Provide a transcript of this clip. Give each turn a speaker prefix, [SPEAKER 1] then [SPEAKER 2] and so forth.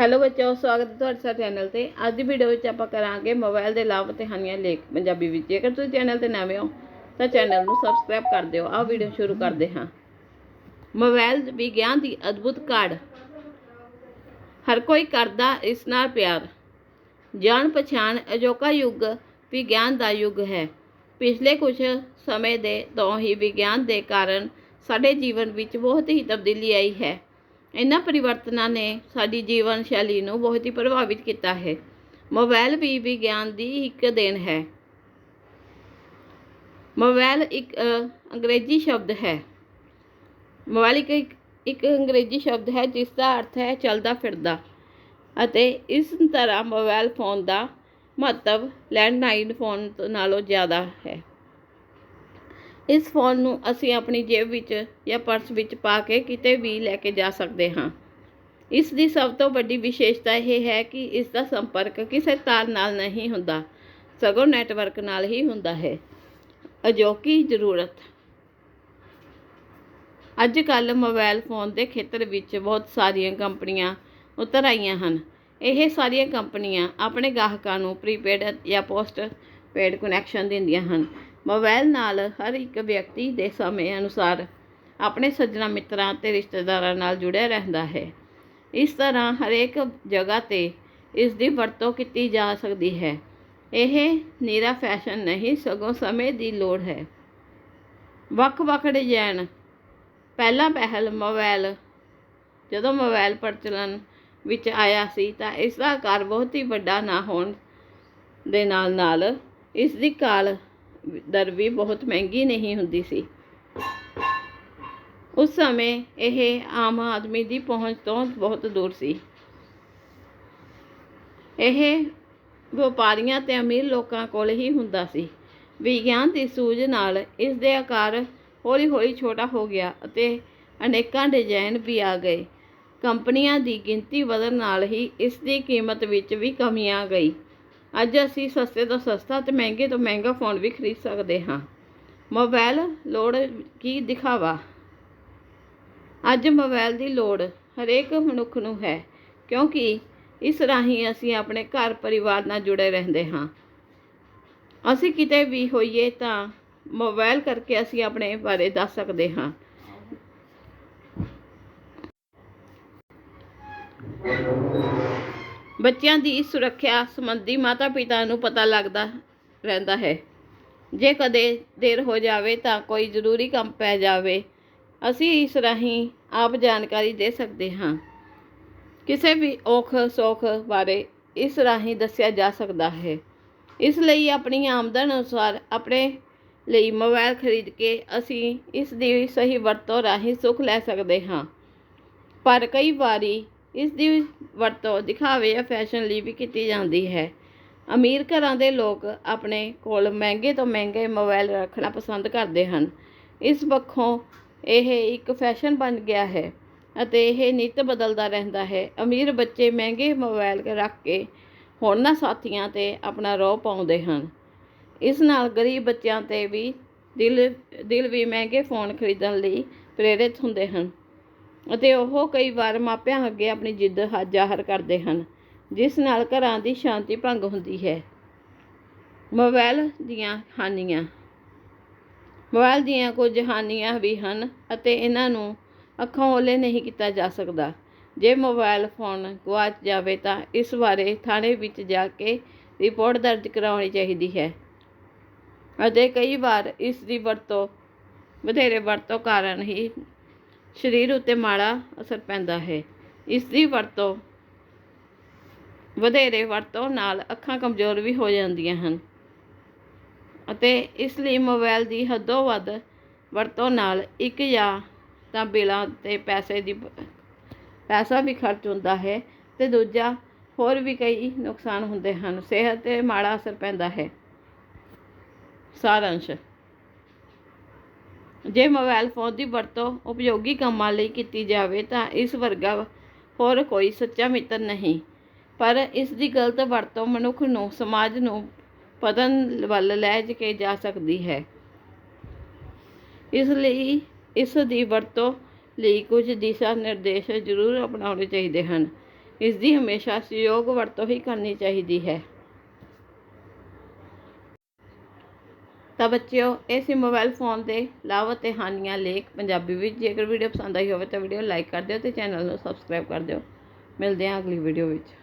[SPEAKER 1] Hello ਬੱਚਿਓ, ਸਵਾਗਤ ਹੈ ਤੁਹਾਡਾ ਸਾਡੇ ਚੈਨਲ ਤੇ। ਅੱਜ ਦੀ ਵੀਡੀਓ ਵਿੱਚ ਆਪਾਂ ਕਰਾਂਗੇ ਮੋਬਾਈਲ ਦੇ ਲਾਭ ਤੇ ਹਾਨੀਆਂ ਲੇਖ ਪੰਜਾਬੀ ਵਿੱਚ। ਜੇਕਰ ਤੁਸੀਂ ਚੈਨਲ ਤੇ ਨਵੇਂ ਹੋ, ਤਾਂ ਚੈਨਲ ਨੂੰ ਸਬਸਕ੍ਰਾਈਬ ਕਰ ਦਿਓ। ਆਹ ਵੀਡੀਓ ਸ਼ੁਰੂ ਕਰਦੇ ਹਾਂ। ਮੋਬਾਈਲ ਵਿਗਿਆਨ ਦੀ ਅਦਭੁਤ ਕਾਢ। ਹਰ ਕੋਈ ਕਰਦਾ ਇਸ ਨਾਲ ਪਿਆਰ। ਜਾਣ ਪਛਾਣ ਅਜੋਕਾ ਯੁੱਗ ਵਿਗਿਆਨ ਦਾ ਯੁੱਗ ਹੈ। ਪਿਛਲੇ ਕੁਝ ਸਮੇਂ ਦੇ ਤੋਂ ਹੀ ਵਿਗਿਆਨ ਦੇ ਕਾਰਨ ਸਾਡੇ ਜੀਵਨ ਵਿੱਚ ਬਹੁਤ ਹੀ ਤਬਦੀਲੀ ਆਈ ਹੈ। ਇਹਨਾਂ ਪਰਿਵਰਤਨਾਂ ਨੇ ਸਾਡੀ ਜੀਵਨ ਸ਼ੈਲੀ ਨੂੰ ਬਹੁਤ ਹੀ ਪ੍ਰਭਾਵਿਤ ਕੀਤਾ ਹੈ। ਮੋਬਾਈਲ ਵੀ ਵਿਗਿਆਨ ਦੀ ਇੱਕ ਦੇਣ ਹੈ। ਮੋਬਾਈਲ ਇੱਕ ਅੰਗਰੇਜ਼ੀ ਸ਼ਬਦ ਹੈ। ਮੋਬਾਈਲ ਇੱਕ, ਇੱਕ- ਅੰਗਰੇਜ਼ੀ ਸ਼ਬਦ ਹੈ ਜਿਸ ਦਾ ਅਰਥ ਹੈ ਚੱਲਦਾ ਫਿਰਦਾ ਅਤੇ ਇਸ ਤਰ੍ਹਾਂ ਮੋਬਾਈਲ ਫੋਨ ਦਾ ਮਹੱਤਵ ਲੈਂਡਲਾਈਨ ਫੋਨ ਤੋਂ ਨਾਲੋਂ ਜ਼ਿਆਦਾ ਹੈ। ਇਸ ਫੋਨ ਨੂੰ ਅਸੀਂ ਆਪਣੀ ਜੇਬ ਵਿੱਚ ਜਾਂ ਪਰਸ ਵਿੱਚ ਪਾ ਕੇ ਕਿਤੇ ਵੀ ਲੈ ਕੇ ਜਾ ਸਕਦੇ ਹਾਂ। ਇਸ ਦੀ ਸਭ ਤੋਂ ਵੱਡੀ ਵਿਸ਼ੇਸ਼ਤਾ ਇਹ ਹੈ ਕਿ ਇਸ ਦਾ ਸੰਪਰਕ ਕਿਸੇ ਤਾਰ ਨਾਲ ਨਹੀਂ ਹੁੰਦਾ, ਸਗੋਂ ਨੈਟਵਰਕ ਨਾਲ ਹੀ ਹੁੰਦਾ ਹੈ। ਅਜੋਕੀ ਜ਼ਰੂਰਤ। ਅੱਜ ਕੱਲ੍ਹ ਮੋਬਾਈਲ ਫੋਨ ਦੇ ਖੇਤਰ ਵਿੱਚ ਬਹੁਤ ਸਾਰੀਆਂ ਕੰਪਨੀਆਂ ਉਤਰ ਆਈਆਂ ਹਨ। ਇਹ ਸਾਰੀਆਂ ਕੰਪਨੀਆਂ ਆਪਣੇ ਗਾਹਕਾਂ ਨੂੰ ਪ੍ਰੀਪੇਡ ਜਾਂ ਪੋਸਟ ਪੇਡ ਕਨੈਕਸ਼ਨ ਦਿੰਦੀਆਂ ਹਨ। ਮੋਬਾਈਲ ਨਾਲ ਹਰ ਇੱਕ ਵਿਅਕਤੀ ਦੇ ਸਮੇਂ ਅਨੁਸਾਰ ਆਪਣੇ ਸੱਜਣਾ ਮਿੱਤਰਾਂ ਅਤੇ ਰਿਸ਼ਤੇਦਾਰਾਂ ਨਾਲ ਜੁੜਿਆ ਰਹਿੰਦਾ ਹੈ। ਇਸ ਤਰ੍ਹਾਂ ਹਰੇਕ ਜਗ੍ਹਾ ਤੇ ਇਸ ਦੀ ਵਰਤੋਂ ਕੀਤੀ ਜਾ ਸਕਦੀ ਹੈ। ਇਹ ਨਿਰਾ ਫੈਸ਼ਨ ਨਹੀਂ, ਸਗੋਂ ਸਮੇਂ ਦੀ ਲੋੜ ਹੈ। ਵੱਖ-ਵੱਖ ਡਿਜ਼ਾਈਨ। ਪਹਿਲਾ ਪਹਿਲ ਮੋਬਾਈਲ ਜਦੋਂ ਮੋਬਾਈਲ ਪ੍ਰਚਲਨ ਵਿੱਚ ਆਇਆ ਸੀ ਤਾਂ ਇਸ ਦਾ ਆਕਾਰ ਬਹੁਤ ਹੀ ਵੱਡਾ ਨਾ ਹੋਣ ਦੇ ਨਾਲ ਨਾਲ ਇਸ ਦੀ ਕਾਲ ਦਰ ਵੀ ਬਹੁਤ ਮਹਿੰਗੀ ਨਹੀਂ ਹੁੰਦੀ ਸੀ। ਉਸ ਸਮੇਂ ਇਹ ਆਮ ਆਦਮੀ ਦੀ ਪਹੁੰਚ ਤੋਂ ਬਹੁਤ ਦੂਰ ਸੀ। ਇਹ ਵਪਾਰੀਆਂ ਤੇ ਅਮੀਰ ਲੋਕਾਂ ਕੋਲ ਹੀ ਹੁੰਦਾ ਸੀ। ਵਿਗਿਆਨ ਦੀ ਸੂਝ ਨਾਲ ਇਸ ਦੇ ਆਕਾਰ ਹੌਲੀ-ਹੌਲੀ ਛੋਟਾ ਹੋ ਗਿਆ ਅਤੇ ਅਨੇਕਾਂ ਡਿਜ਼ਾਈਨ ਵੀ ਆ ਗਏ। ਕੰਪਨੀਆਂ ਦੀ ਗਿਣਤੀ ਵਧਣ ਨਾਲ ਹੀ ਇਸ ਦੀ ਕੀਮਤ ਵਿੱਚ ਵੀ ਕਮੀ ਆ ਗਈ। ਅੱਜ ਅਸੀਂ ਸਸਤੇ ਤੋਂ ਸਸਤਾ ਤੇ ਮਹਿੰਗੇ ਤੋਂ ਮਹਿੰਗਾ ਫੋਨ ਵੀ ਖਰੀਦ ਸਕਦੇ ਹਾਂ। ਮੋਬਾਈਲ ਲੋੜ ਕੀ ਦਿਖਾਵਾ? ਅੱਜ ਮੋਬਾਈਲ ਦੀ ਲੋੜ ਹਰੇਕ ਮਨੁੱਖ ਨੂੰ ਹੈ, ਕਿਉਂਕਿ ਇਸ ਰਾਹੀਂ ਅਸੀਂ ਆਪਣੇ ਘਰ ਪਰਿਵਾਰ ਨਾਲ ਜੁੜੇ ਰਹਿੰਦੇ ਹਾਂ। ਅਸੀਂ ਕਿਤੇ ਵੀ ਹੋਈਏ ਤਾਂ ਮੋਬਾਈਲ ਕਰਕੇ ਅਸੀਂ ਆਪਣੇ ਬਾਰੇ ਦੱਸ ਸਕਦੇ ਹਾਂ। ਬੱਚਿਆਂ ਦੀ ਸੁਰੱਖਿਆ ਸੰਬੰਧੀ ਮਾਤਾ-ਪਿਤਾ ਨੂੰ ਪਤਾ ਲੱਗਦਾ ਰਹਿੰਦਾ ਹੈ। ਜੇ ਕਦੇ ਦੇਰ ਹੋ ਜਾਵੇ ਤਾਂ ਕੋਈ ਜ਼ਰੂਰੀ ਕੰਮ ਪੈ ਜਾਵੇ, ਅਸੀਂ ਇਸ ਰਾਹੀਂ ਆਪ ਜਾਣਕਾਰੀ ਦੇ ਸਕਦੇ ਹਾਂ। ਕਿਸੇ ਵੀ ਔਖ ਸੌਖ ਬਾਰੇ ਇਸ ਰਾਹੀਂ ਦੱਸਿਆ ਜਾ ਸਕਦਾ ਹੈ। ਇਸ ਲਈ ਆਪਣੀ ਆਮਦਨ ਅਨੁਸਾਰ ਆਪਣੇ ਲਈ ਮੋਬਾਈਲ ਖਰੀਦ ਕੇ ਅਸੀਂ ਇਸ ਦੀ ਸਹੀ ਵਰਤੋਂ ਰਾਹੀਂ ਸੁੱਖ ਲੈ ਸਕਦੇ ਹਾਂ। ਪਰ ਕਈ ਵਾਰੀ ਇਸ ਦੀ ਵਰਤੋਂ ਦਿਖਾਵੇ ਜਾਂ ਫੈਸ਼ਨ ਲਈ ਵੀ ਕੀਤੀ ਜਾਂਦੀ ਹੈ। ਅਮੀਰ ਘਰਾਂ ਦੇ ਲੋਕ ਆਪਣੇ ਕੋਲ ਮਹਿੰਗੇ ਤੋਂ ਮਹਿੰਗੇ ਮੋਬਾਈਲ ਰੱਖਣਾ ਪਸੰਦ ਕਰਦੇ ਹਨ। ਇਸ ਪੱਖੋਂ ਇਹ ਇੱਕ ਫੈਸ਼ਨ ਬਣ ਗਿਆ ਹੈ ਅਤੇ ਇਹ ਨਿਤ ਬਦਲਦਾ ਰਹਿੰਦਾ ਹੈ। ਅਮੀਰ ਬੱਚੇ ਮਹਿੰਗੇ ਮੋਬਾਈਲ ਰੱਖ ਕੇ ਹੋਰਨਾਂ ਸਾਥੀਆਂ ਤੇ ਆਪਣਾ ਰੋਹ ਪਾਉਂਦੇ ਹਨ। ਇਸ ਨਾਲ ਗਰੀਬ ਬੱਚਿਆਂ ਤੇ ਵੀ ਦਿਲ ਦਿਲ ਵੀ ਮਹਿੰਗੇ ਫੋਨ ਖਰੀਦਣ ਲਈ ਪ੍ਰੇਰਿਤ ਹੁੰਦੇ ਹਨ। ਅਤੇ ਉਹ ਕਈ ਵਾਰ ਮਾਪਿਆਂ ਅੱਗੇ ਆਪਣੀ ਜਿੱਦ ਜ਼ਾਹਰ ਕਰਦੇ ਹਨ, ਜਿਸ ਨਾਲ ਘਰਾਂ ਦੀ ਸ਼ਾਂਤੀ ਭੰਗ ਹੁੰਦੀ ਹੈ। ਮੋਬਾਈਲ ਦੀਆਂ ਹਾਨੀਆਂ। ਮੋਬਾਈਲ ਦੀਆਂ ਕੁਝ ਹਾਨੀਆਂ ਵੀ ਹਨ ਅਤੇ ਇਹਨਾਂ ਨੂੰ ਅੱਖਾਂ ਓਲੇ ਨਹੀਂ ਕੀਤਾ ਜਾ ਸਕਦਾ। ਜੇ ਮੋਬਾਈਲ ਫੋਨ ਗੁਆਚ ਜਾਵੇ ਤਾਂ ਇਸ ਬਾਰੇ ਥਾਣੇ ਵਿੱਚ ਜਾ ਕੇ ਰਿਪੋਰਟ ਦਰਜ ਕਰਾਉਣੀ ਚਾਹੀਦੀ ਹੈ ਅਤੇ ਕਈ ਵਾਰ ਇਸ ਦੀ ਵਰਤੋਂ, ਵਧੇਰੇ ਵਰਤੋਂ ਕਾਰਨ ਹੀ ਸਰੀਰ ਉੱਤੇ ਮਾੜਾ ਅਸਰ ਪੈਂਦਾ ਹੈ। ਇਸ ਦੀ ਵਰਤੋਂ ਵਧੇਰੇ ਵਰਤੋਂ ਨਾਲ ਅੱਖਾਂ ਕਮਜ਼ੋਰ ਵੀ ਹੋ ਜਾਂਦੀਆਂ ਹਨ ਅਤੇ ਇਸ ਲਈ ਮੋਬਾਈਲ ਦੀ ਹੱਦੋਂ ਵੱਧ ਵਰਤੋਂ ਨਾਲ ਇੱਕ ਜਾਂ ਤਾਂ ਬਿਲਾਂ ਤੇ ਪੈਸੇ ਦੀ ਪੈਸਾ ਵੀ ਖਰਚ ਹੁੰਦਾ ਹੈ ਤੇ ਦੂਜਾ ਹੋਰ ਵੀ ਕਈ ਨੁਕਸਾਨ ਹੁੰਦੇ ਹਨ। ਸਿਹਤ ਤੇ ਮਾੜਾ ਅਸਰ ਪੈਂਦਾ ਹੈ। ਸਾਰਾਂਸ਼ ਜੇ ਮੋਬਾਈਲ ਫੋਨ ਦੀ ਵਰਤੋਂ ਉਪਯੋਗੀ ਕੰਮਾਂ ਲਈ ਕੀਤੀ ਜਾਵੇ ਤਾਂ ਇਸ ਵਰਗਾ ਹੋਰ ਕੋਈ ਸੱਚਾ ਮਿੱਤਰ ਨਹੀਂ। ਪਰ ਇਸ ਦੀ ਗਲਤ ਵਰਤੋਂ ਮਨੁੱਖ ਨੂੰ, ਸਮਾਜ ਨੂੰ ਪਤਨ ਵੱਲ ਲੈ ਕੇ ਜਾ ਸਕਦੀ ਹੈ। ਇਸ ਲਈ ਇਸ ਦੀ ਵਰਤੋਂ ਲਈ ਕੁਝ ਦਿਸ਼ਾ ਨਿਰਦੇਸ਼ ਜ਼ਰੂਰ ਅਪਣਾਉਣੇ ਚਾਹੀਦੇ ਹਨ। ਇਸ ਦੀ ਹਮੇਸ਼ਾ ਸਹਿਯੋਗ ਵਰਤੋਂ ਹੀ ਕਰਨੀ ਚਾਹੀਦੀ ਹੈ। ਤਾਂ ਬੱਚਿਓ, ਇਹ ਸੀ ਮੋਬਾਈਲ ਫੋਨ ਦੇ ਲਾਭ ਅਤੇ ਹਾਨੀਆਂ ਲੇਖ ਪੰਜਾਬੀ ਵਿੱਚ। ਜੇਕਰ ਵੀਡੀਓ ਪਸੰਦ ਆਈ ਹੋਵੇ ਤਾਂ ਵੀਡੀਓ ਲਾਈਕ ਕਰ ਦਿਓ ਤੇ ਚੈਨਲ ਨੂੰ ਸਬਸਕ੍ਰਾਈਬ ਕਰ ਦਿਓ। ਮਿਲਦੇ ਹਾਂ ਅਗਲੀ ਵੀਡੀਓ ਵਿੱਚ।